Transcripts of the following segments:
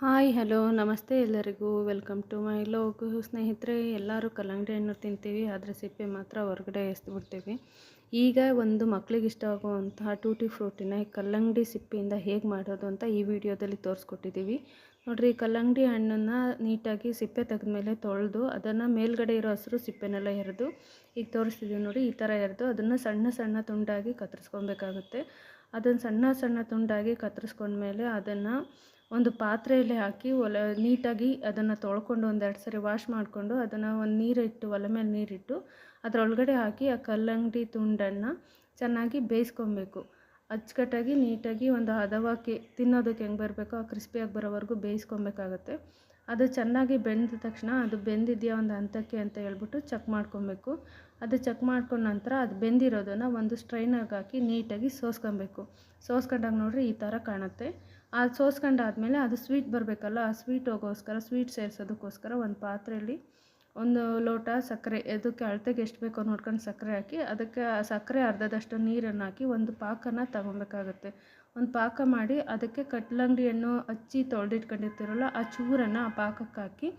Hi, hello, ನಮಸ್ತೆ ಎಲ್ಲರಿಗೂ. Welcome to my vlog. ಸ್ನೇಹಿತರೆ, ಎಲ್ಲರೂ ಕಲ್ಲಂಗಡಿ ಹಣ್ಣು ತಿಂತೀವಿ, ಆದರೆ ಸಿಪ್ಪೆ ಮಾತ್ರ ಹೊರಗಡೆ ಎಸ್ದುಬಿಡ್ತೀವಿ ಈಗ ಒಂದು ಮಕ್ಕಳಿಗೆ ಇಷ್ಟ ಆಗುವಂತಹ ಟೂಟಿ ಫ್ರೂಟಿನ ಕಲ್ಲಂಗಡಿ ಸಿಪ್ಪೆಯಿಂದ ಹೇಗೆ ಮಾಡೋದು ಅಂತ ಈ ವಿಡಿಯೋದಲ್ಲಿ ತೋರಿಸ್ಕೊಟ್ಟಿದ್ದೀವಿ ನೋಡಿರಿ, ಕಲ್ಲಂಗಡಿ ಹಣ್ಣನ್ನು ನೀಟಾಗಿ ಸಿಪ್ಪೆ ತೆಗೆದ ಮೇಲೆ ತೊಳೆದು, ಅದನ್ನು ಮೇಲ್ಗಡೆ ಇರೋ ಹಸಿರು ಸಿಪ್ಪೆನೆಲ್ಲ ಎರೆದು, ಈಗ ತೋರಿಸ್ತಿದ್ದೀವಿ ನೋಡಿ, ಈ ಥರ ಎರೆದು, ಅದನ್ನು ಸಣ್ಣ ಸಣ್ಣ ತುಂಡಾಗಿ ಕತ್ತರಿಸ್ಕೊಬೇಕಾಗುತ್ತೆ. ಅದನ್ನು ಸಣ್ಣ ಸಣ್ಣ ತುಂಡಾಗಿ ಕತ್ತರಿಸ್ಕೊಂಡ್ಮೇಲೆ ಅದನ್ನು ಒಂದು ಪಾತ್ರೆಯಲ್ಲಿ ಹಾಕಿ ಒಲೆ, ನೀಟಾಗಿ ಅದನ್ನು ತೊಳ್ಕೊಂಡು ಒಂದೆರಡು ಸರಿ ವಾಶ್ ಮಾಡಿಕೊಂಡು ಅದನ್ನು ಒಂದು ನೀರಿಟ್ಟು, ಒಲೆ ಮೇಲೆ ನೀರಿಟ್ಟು ಅದರೊಳಗಡೆ ಹಾಕಿ ಆ ಕಲ್ಲಂಗಡಿ ತುಂಡನ್ನು ಚೆನ್ನಾಗಿ ಬೇಯಿಸ್ಕೊಬೇಕು. ಅಚ್ಚುಕಟ್ಟಾಗಿ ನೀಟಾಗಿ ಒಂದು ಹದವಾಗಿ ತಿನ್ನೋದಕ್ಕೆ ಹೆಂಗೆ ಬರಬೇಕೋ, ಆ ಕ್ರಿಸ್ಪಿಯಾಗಿ ಬರೋವರೆಗೂ ಬೇಯಿಸ್ಕೊಬೇಕಾಗತ್ತೆ. ಅದು ಚೆನ್ನಾಗಿ ಬೆಂದ ತಕ್ಷಣ ಅದು ಬೆಂದಿದೆಯಾ ಒಂದು ಹಂತಕ್ಕೆ ಅಂತ ಹೇಳ್ಬಿಟ್ಟು ಚೆಕ್ ಮಾಡ್ಕೊಬೇಕು. ಅದು ಚೆಕ್ ಮಾಡ್ಕೊಂಡ ನಂತರ ಅದು ಬೆಂದಿರೋದನ್ನು ಒಂದು ಸ್ಟ್ರೈನರ್ಗೆ ಹಾಕಿ ನೀಟಾಗಿ ಸೋಸ್ಕೊಬೇಕು. ಸೋಸ್ಕೊಂಡಾಗ ನೋಡಿರಿ ಈ ಥರ ಕಾಣುತ್ತೆ. ಅದು ಸೋಸ್ಕೊಂಡಾದ್ಮೇಲೆ ಅದು ಸ್ವೀಟ್ ಬರಬೇಕಲ್ಲ, ಆ ಸ್ವೀಟ್ ಹೋಗೋಸ್ಕರ ಸ್ವೀಟ್ ಸೇರಿಸೋದಕ್ಕೋಸ್ಕರ ಒಂದು ಪಾತ್ರೆಯಲ್ಲಿ ಒಂದು ಲೋಟ ಸಕ್ಕರೆ ಅದಕ್ಕೆ ಅಳತೆಗೆ ಎಷ್ಟು ಬೇಕೋ ನೋಡ್ಕೊಂಡು ಸಕ್ಕರೆ ಹಾಕಿ, ಅದಕ್ಕೆ ಆ ಸಕ್ಕರೆ ಅರ್ಧದಷ್ಟು ನೀರನ್ನು ಹಾಕಿ ಒಂದು ಪಾಕನ ತಗೊಬೇಕಾಗುತ್ತೆ. ಒಂದು ಪಾಕ ಮಾಡಿ ಅದಕ್ಕೆ ಕಟ್ಲಂಗಡಿ ಹಣ್ಣು ಹಚ್ಚಿ ತೊಳೆದಿಟ್ಕೊಂಡಿರ್ತೀರಲ್ಲ, ಆ ಚೂರನ್ನು ಆ ಪಾಕಕ್ಕೆ ಹಾಕಿ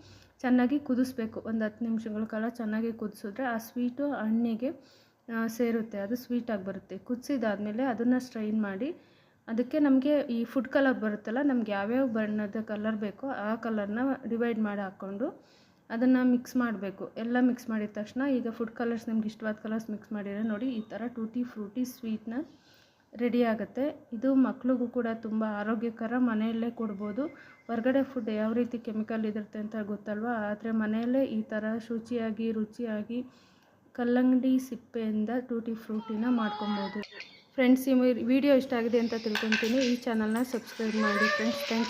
ಚೆನ್ನಾಗಿ ಕುದಿಸ್ಬೇಕು. ಒಂದು ಹತ್ತು ನಿಮಿಷಗಳ ಕಾಲ ಚೆನ್ನಾಗಿ ಕುದಿಸಿದ್ರೆ ಆ ಸ್ವೀಟು ಹಣ್ಣಿಗೆ ಸೇರುತ್ತೆ. ಅದು ಸ್ವೀಟಾಗಿ ಬರುತ್ತೆ. ಕುದಿಸಿದಾದ್ಮೇಲೆ ಅದನ್ನು ಸ್ಟ್ರೈನ್ ಮಾಡಿ, ಅದಕ್ಕೆ ನಮಗೆ ಈ ಫುಡ್ ಕಲರ್ ಬರುತ್ತಲ್ಲ, ನಮ್ಗೆ ಯಾವ್ಯಾವ ಬಣ್ಣದ ಕಲರ್ ಬೇಕೋ ಆ ಕಲರ್ನ ಡಿವೈಡ್ ಮಾಡಿ ಹಾಕ್ಕೊಂಡು ಅದನ್ನು ಮಿಕ್ಸ್ ಮಾಡಬೇಕು. ಎಲ್ಲ ಮಿಕ್ಸ್ ಮಾಡಿದ ತಕ್ಷಣ ಈಗ ಫುಡ್ ಕಲರ್ಸ್ ನಿಮ್ಗೆ ಇಷ್ಟವಾದ ಕಲರ್ಸ್ ಮಿಕ್ಸ್ ಮಾಡಿದರೆ ನೋಡಿ, ಈ ಥರ ಟೂಟಿ ಫ್ರೂಟಿ ಸ್ವೀಟ್ನ ರೆಡಿ ಆಗುತ್ತೆ. ಇದು ಮಕ್ಳಿಗೂ ಕೂಡ ತುಂಬ ಆರೋಗ್ಯಕರ, ಮನೆಯಲ್ಲೇ ಕೊಡ್ಬೋದು. ಹೊರಗಡೆ ಫುಡ್ ಯಾವ ರೀತಿ ಕೆಮಿಕಲ್ ಇದಿರುತ್ತೆ ಅಂತ ಗೊತ್ತಲ್ವ? ಆದರೆ ಮನೆಯಲ್ಲೇ ಈ ಥರ ಶುಚಿಯಾಗಿ, ರುಚಿಯಾಗಿ ಕಲ್ಲಂಗಡಿ ಸಿಪ್ಪೆಯಿಂದ ಟೂಟಿ ಫ್ರೂಟಿನ ಮಾಡ್ಕೊಬೋದು. ಫ್ರೆಂಡ್ಸ್ ಈ ವಿಡಿಯೋ ಇಷ್ಟ ಆಗಿದೆ ಅಂತ ತಿಳ್ಕೊತೀನಿ. ಈ ಚಾನಲ್ನ ಸಬ್ಸ್ಕ್ರೈಬ್ ಮಾಡಿ. Friends thank you